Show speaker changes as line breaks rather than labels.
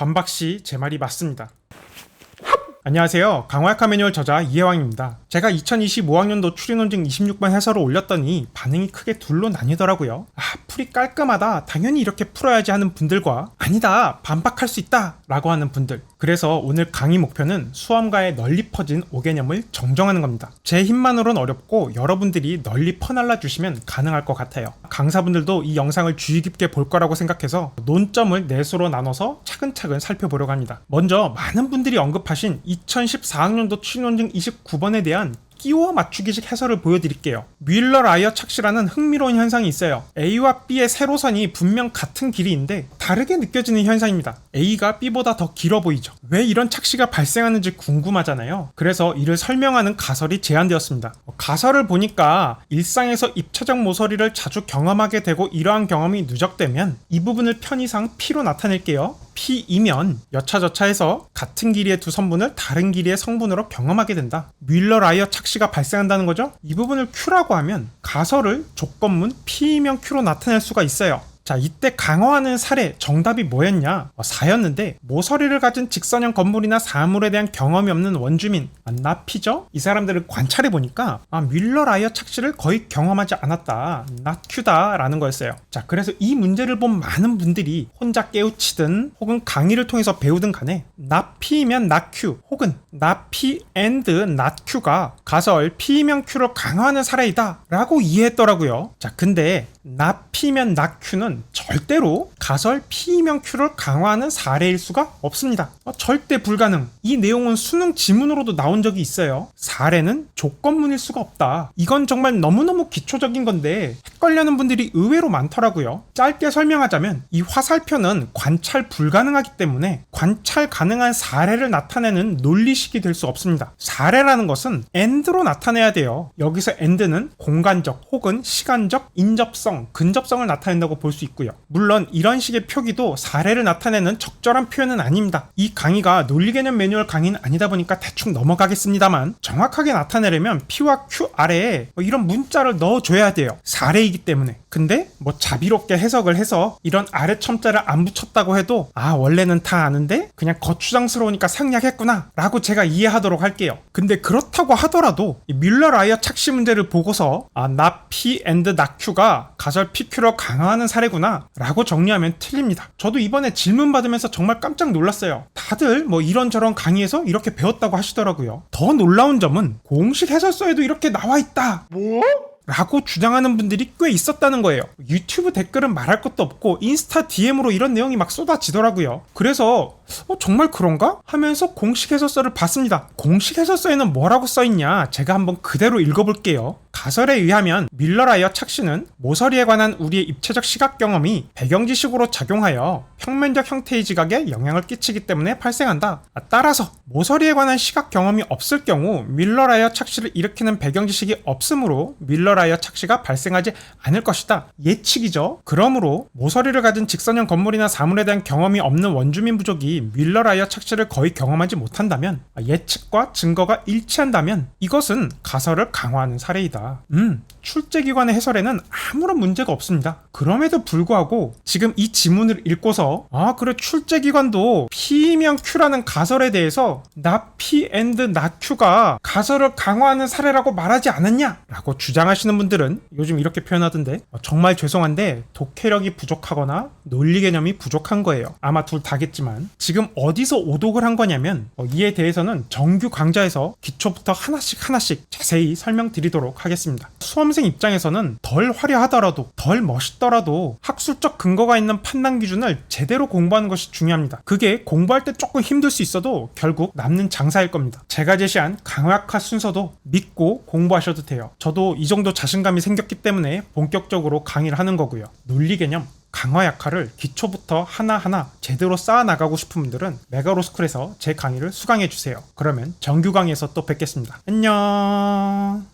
반박 시 제 말이 맞습니다. 안녕하세요. 강화약화 매뉴얼 저자 이해왕입니다. 제가 2025학년도 추리논증 26번 해설을 올렸더니 반응이 크게 둘로 나뉘더라고요. 아, 풀이 깔끔하다. 당연히 이렇게 풀어야지 하는 분들과 아니다. 반박할 수 있다. 라고 하는 분들. 그래서 오늘 강의 목표는 수험가에 널리 퍼진 5개념을 정정하는 겁니다. 제 힘만으로는 어렵고 여러분들이 널리 퍼날라 주시면 가능할 것 같아요. 강사분들도 이 영상을 주의 깊게 볼 거라고 생각해서 논점을 넷으로 나눠서 차근차근 살펴보려고 합니다. 먼저 많은 분들이 언급하신 2014학년도 추리논증 29번에 대한 끼워 맞추기식 해설을 보여드릴게요. 뮬러 라이어 착시라는 흥미로운 현상이 있어요. A와 B의 세로선이 분명 같은 길이인데 다르게 느껴지는 현상입니다. A가 B보다 더 길어 보이죠. 왜 이런 착시가 발생하는지 궁금하잖아요. 그래서 이를 설명하는 가설이 제안되었습니다. 가설을 보니까 일상에서 입체적 모서리를 자주 경험하게 되고 이러한 경험이 누적되면 이 부분을 편의상 P로 나타낼게요. P이면 여차저차 해서 같은 길이의 두 선분을 다른 길이의 성분으로 경험하게 된다. 뮬러 라이어 착시가 발생한다는 거죠. 이 부분을 Q라고 하면 가설을 조건문 P이면 Q로 나타낼 수가 있어요. 자, 이때 강화하는 사례 정답이 뭐였냐? 어, 4였는데 모서리를 가진 직선형 건물이나 사물에 대한 경험이 없는 원주민 아, 나피죠? 이 사람들을 관찰해 보니까 아, 뮬러 라이어 착시를 거의 경험하지 않았다. 나큐다 라는 거였어요. 자, 그래서 이 문제를 본 많은 분들이 혼자 깨우치든 혹은 강의를 통해서 배우든 간에 나피면 나큐 혹은 나피 앤드 나큐가 가설 피면 큐로 강화하는 사례이다 라고 이해했더라고요. 자, 근데 나피면 나큐는 절대로 가설 피면 큐를 강화하는 사례일 수가 없습니다. 어, 절대 불가능. 이 내용은 수능 지문으로도 나온 적이 있어요. 사례는 조건문일 수가 없다. 이건 정말 너무너무 기초적인 건데 헷갈려는 분들이 의외로 많더라고요. 짧게 설명하자면 이 화살표는 관찰 불가능하기 때문에 관찰 가능한 사례를 나타내는 논리식이 될 수 없습니다. 사례라는 것은 end로 나타내야 돼요. 여기서 end는 공간적 혹은 시간적 인접성, 근접성을 나타낸다고 볼 수 있고요. 물론 이런 식의 표기도 사례를 나타내는 적절한 표현은 아닙니다. 이 강의가 논리 개념 매뉴얼 강의는 아니다 보니까 대충 넘어가겠습니다만 정확하게 나타내려면 P와 Q 아래에 뭐 이런 문자를 넣어줘야 돼요. 사례 이기 때문에. 근데 뭐 자비롭게 해석을 해서 이런 아래 첨자를 안 붙였다고 해도 아 원래는 다 아는데 그냥 거추장스러우니까 생략했구나 라고 제가 이해하도록 할게요. 근데 그렇다고 하더라도 이 뮬러 라이어 착시 문제를 보고서 아나 P 앤드 나 Q가 가설 PQ로 강화하는 사례구나 라고 정리하면 틀립니다. 저도 이번에 질문 받으면서 정말 깜짝 놀랐어요. 다들 뭐 이런저런 강의에서 이렇게 배웠다고 하시더라고요. 더 놀라운 점은 공식 해설서에도 이렇게 나와 있다. 뭐? 라고 주장하는 분들이 꽤 있었다는 거예요. 유튜브 댓글은 말할 것도 없고 인스타 DM으로 이런 내용이 막 쏟아지더라고요. 그래서 어, 정말 그런가? 하면서 공식 해설서를 봤습니다. 공식 해설서에는 뭐라고 써있냐? 제가 한번 그대로 읽어볼게요. 가설에 의하면 밀러라이어 착시는 모서리에 관한 우리의 입체적 시각 경험이 배경지식으로 작용하여 평면적 형태의 지각에 영향을 끼치기 때문에 발생한다. 아, 따라서 모서리에 관한 시각 경험이 없을 경우 밀러라이어 착시를 일으키는 배경 지식이 없으므로 밀러라이어 착시가 발생하지 않을 것이다. 예측이죠. 그러므로 모서리를 가진 직선형 건물이나 사물에 대한 경험이 없는 원주민 부족이 밀러라이어 착시를 거의 경험하지 못한다면 아, 예측과 증거가 일치한다면 이것은 가설을 강화하는 사례이다. 음, 출제기관의 해설에는 아무런 문제가 없습니다. 그럼에도 불구하고 지금 이 지문을 읽고서 아 그래 출제 기관도 P면 Q라는 가설에 대해서 나 P and 나 Q가 가설을 강화하는 사례라고 말하지 않았냐? 라고 주장하시는 분들은 요즘 이렇게 표현하던데 어, 정말 죄송한데 독해력이 부족하거나 논리 개념이 부족한 거예요. 아마 둘 다겠지만 지금 어디서 오독을 한 거냐면 어, 이에 대해서는 정규 강좌에서 기초부터 하나씩 하나씩 자세히 설명드리도록 하겠습니다. 수험생 입장에서는 덜 화려하더라도 덜 멋있더라도 학술적 근거가 있는 판단 기준을 제 대로 공부하는 것이 중요합니다. 그게 공부할 때 조금 힘들 수 있어도 결국 남는 장사일 겁니다. 제가 제시한 강화학화 순서도 믿고 공부하셔도 돼요. 저도 이 정도 자신감이 생겼기 때문에 본격적으로 강의를 하는 거고요. 논리 개념 강화 약화를 기초부터 하나하나 제대로 쌓아 나가고 싶은 분들은 메가로스쿨에서 제 강의를 수강해 주세요. 그러면 정규 강의에서 또 뵙겠습니다. 안녕.